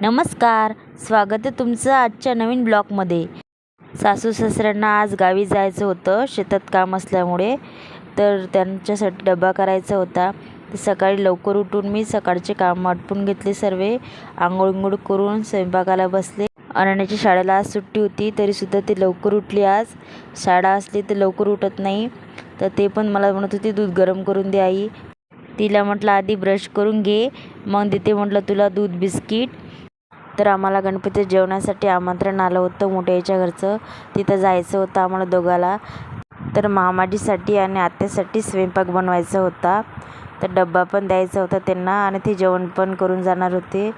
नमस्कार स्वागत आहे तुमचं आजच्या नवीन ब्लॉगमध्ये. सासू सासऱ्यांना आज गावी जायचं होतं शेतात काम असल्यामुळे. तर त्यांच्यासाठी डबा करायचा होता. तर सकाळी लवकर उठून मी सकाळचे काम आटपून घेतले सर्व. आंघोळंगोळ करून स्वयंपाकाला बसले. अनन्याची शाळेला आज सुट्टी होती तरीसुद्धा ती लवकर उठली आज. शाळा असली तर लवकर उठत नाही. तर ते पण मला म्हणत होती दूध गरम करून दे आई. तिला म्हटलं आधी ब्रश करून घे. मग देते म्हटलं तुला दूध बिस्किट. तर आम्हाला गणपती जेवणासाठी आमंत्रण आलं होतं. मोठ्याच्या घरचं तिथं जायचं होतं आम्हाला दोघाला. तर मामाजीसाठी आणि आत्यासाठी स्वयंपाक बनवायचा होता. तर डब्बा पण द्यायचा होता त्यांना आणि ते जेवण पण करून जाणार होते.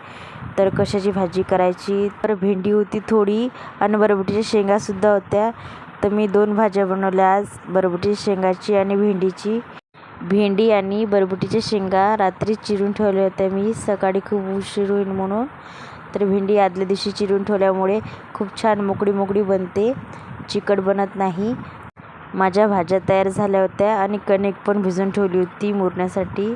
तर कशाची भाजी करायची? तर भेंडी होती थोडी आणि बरबटीच्या शेंगासुद्धा होत्या. तर मी दोन भाज्या बनवल्या आज बरबटीच्या शेंगाची आणि भेंडीची. भेंडी आणि बरबटीच्या शेंगा रात्री चिरून ठेवल्या होत्या मी. सकाळी खूप उशीर होईल म्हणून. तर भेंडी आदल्या दिवशी चिरून ठेवल्यामुळे खूप छान मोकळी मोकळी बनते. चिकट बनत नाही. माझ्या भाज्या तयार झाल्या होत्या आणि कणिक पण भिजून ठेवली होती मुरण्यासाठी.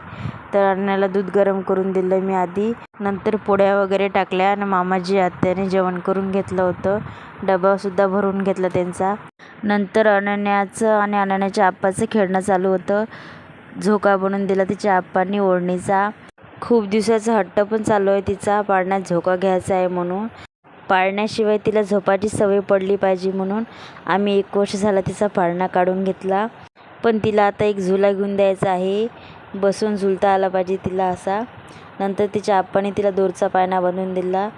तर अन्नाला दूध गरम करून दिलं मी आधी. नंतर पोळ्या वगैरे टाकल्या आणि मामाजी आत्याने जेवण करून घेतलं होतं. डबासुद्धा भरून घेतला त्यांचा. नंतर अनन्याचं आणि अनन्याच्या आप्पाचं खेळणं चालू होतं. झोका बनवून दिला तिच्या आप्पांनी ओढणीचा. खूप दिवसाचा हट्ट पण चालू आहे. तिचा पाळण्यात झोका घ्यायचा आहे म्हणून. पाळण्याशिवाय तिला झोपाची सवय पडली पाहिजे म्हणून आम्ही एक वर्ष झाला तिचा पाळणा काढून घेतला. पण तिला आता एक झुला घेऊन द्यायचा आहे. बसून झुलता आला पाहिजे तिला असा. नंतर तिच्या आप्पाने तिला दोरचा पाळणा बनवून दिला.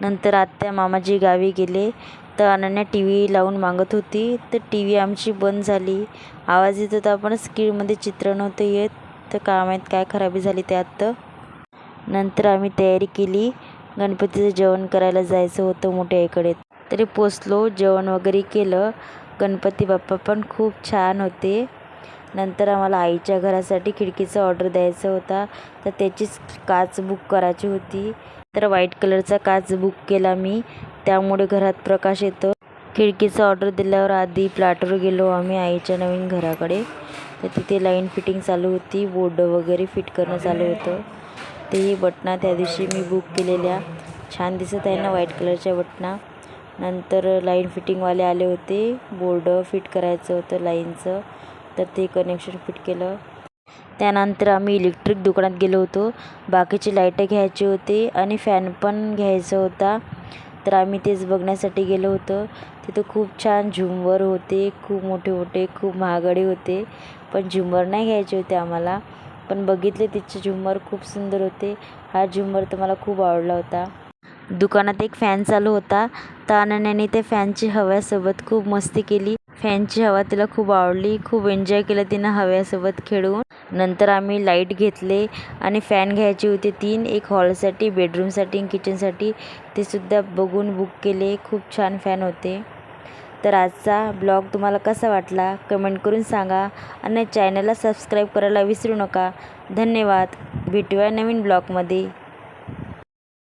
नंतर आत्या मामाजी गावी गेले. तर अनन्या टी व्ही लावून मागत होती. तर टी व्ही आमची बंद झाली. आवाज येत होता पण स्क्रीनमध्ये चित्र नव्हतं येत. तर काय माहीत काय खराबी झाली त्यात तर नंतर आम्ही तयारी केली. गणपतीचं जेवण करायला जायचं होतं मोठ्या आईकडे. तरी पोचलो जेवण वगैरे केलं. गणपती बाप्पा पण खूप छान होते. नंतर आम्हाला आईच्या घरासाठी खिडकीचा ऑर्डर द्यायचा होता. तर त्याचीच काच बुक करायची होती. तर व्हाईट कलरचा काच बुक केला मी. त्यामुळे घरात प्रकाश येतो. खिडकीचा ऑर्डर दिल्यावर आधी प्लॅटवर गेलो आम्ही आईच्या नवीन घराकडे. तर तिथे लाईन फिटिंग चालू होती. बोर्ड वगैरे फिट करणं चालू होतं. तेही बटना त्या दिवशी मी बुक केलेल्या. छान दिसत आहे ना व्हाईट कलरच्या बटना नंतर लाईन फिटिंगवाले आले होते. बोर्ड फिट करायचं होतं लाईनचं तर ते कनेक्शन फिट केलं. त्यानंतर आम्ही इलेक्ट्रिक दुकानात गेलो होतो. बाकीची लाईटं घ्यायची होती आणि फॅन पण घ्यायचा होता. तर आम्ही तेच बघण्यासाठी गेलो होतो. तिथं खूप छान झुंबर होते खूप मोठे मोठे खूप महागडे होते. पण झुंबर नाही घ्यायचे होते आम्हाला. पण बघितले तिचे झुंबर खूप सुंदर होते. हा झुंबर तर मला खूप आवडला होता. दुकानात एक फॅन चालू होता. तर अनन्याने त्या फॅनची हव्यासोबत खूप मस्ती केली. फॅनची हवा तिला खूप आवडली. खूप एन्जॉय केलं तिनं हव्यासोबत खेळून. नंतर आम्ही लाइट घेतले आणि फॅन घ्यायची होती तीन. एक हॉलसाठी बेडरूमसाठी आणि किचनसाठी ते सुद्धा बघून बुक केले. खूप छान फॅन होते. तर आजचा ब्लॉग तुम्हाला कसा वाटला कमेंट करून सांगा आणि चॅनलला सबस्क्राईब करायला विसरू नका. धन्यवाद. भेटूया नवीन ब्लॉगमध्ये.